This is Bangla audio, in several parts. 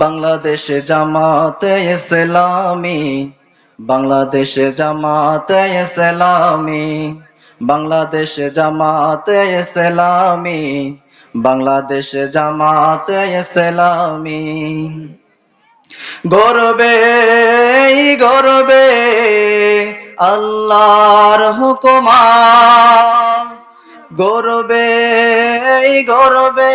বাংলাদেশে জামাতে ইসলামী, বাংলাদেশে জামাতে ইসলামী, বাংলাদেশে জামাতে ইসলামী, বাংলাদেশে জামাতে ইসলামী। গর্বে, গরবে আল্লাহর হুকুমা গর্বে গর্বে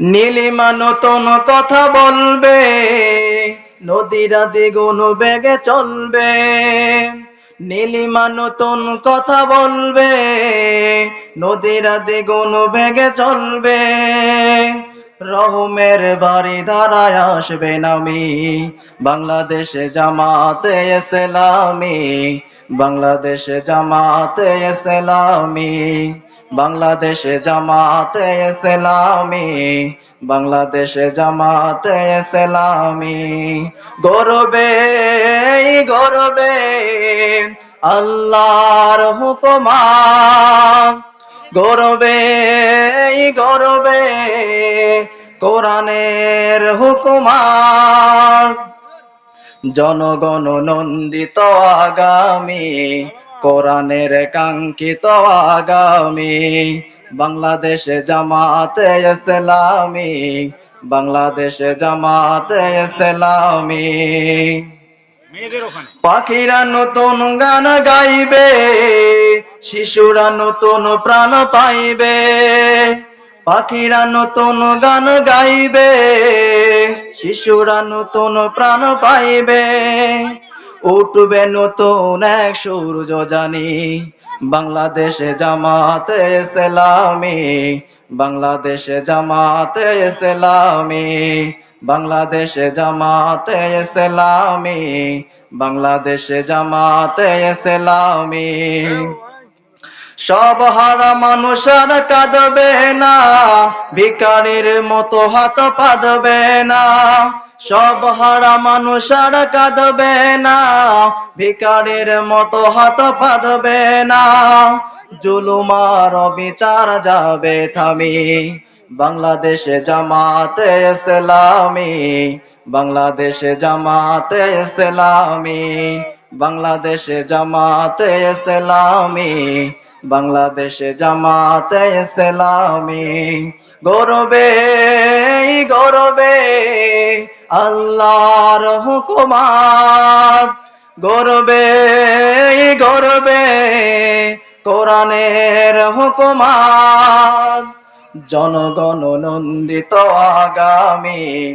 নীলিমা নতুন কথা বলবে নদীরা দ্বিগুণ বেগে চলবে। নীলিমা নতুন কথা বলবে নদীরা দ্বিগুণ বেগে চলবে। রহমের বাড়ি ধারায় আসবে নামি বাংলাদেশে জামাতে ইসলামী, বাংলাদেশে জামাতে ইসলামী, বাংলাদেশে জামাতে ইসলামী, বাংলাদেশে জামাতে ইসলামী। গৌরবে গৌরবে আল্লাহর হুকুমা গৌরবে গৌরবে কোরআনের হুকুমা জনগণ নন্দিত আগামী কোরআনের কাঙ্ক্ষিত আগামী। বাংলাদেশে জামাতে ইসলামী বাংলাদেশে জামাতে ইসলামী। পাখিরা নতুন গান গাইবে। শিশুরা নতুন প্রাণ পাইবে, পাখিরা নতুন গান গাইবে, শিশুরা নতুন প্রাণ পাইবে। উঠবে নতুন এক সূর্য জানি, বাংলাদেশে জামাতে ইসলামী, বাংলাদেশে জামাতে ইসলামী, বাংলাদেশে জামাতে ইসলামী, বাংলাদেশে জামাতে ইসলামী। সব হারা মানুষ আর কাঁদবে না, ভিকারির মতো হাত পাদবে না। সব হারা মানুষ আর কাঁদবে না, ভিকারির মতো হাত পাদবে না। জুলুমার বিচার যাবে থামি, বাংলাদেশে জামাতে ইসলামী, বাংলাদেশে জামাতে ইসলামী। বাংলাদেশে জামাতে ইসলামী, বাংলাদেশে জামাতে ইসলামী। গৌরবে গৌরবে, আল্লাহর হুকুমাত। গৌরবে গৌরবে, কোরআনের হুকুমাত। জনগণ নন্দিত আগামী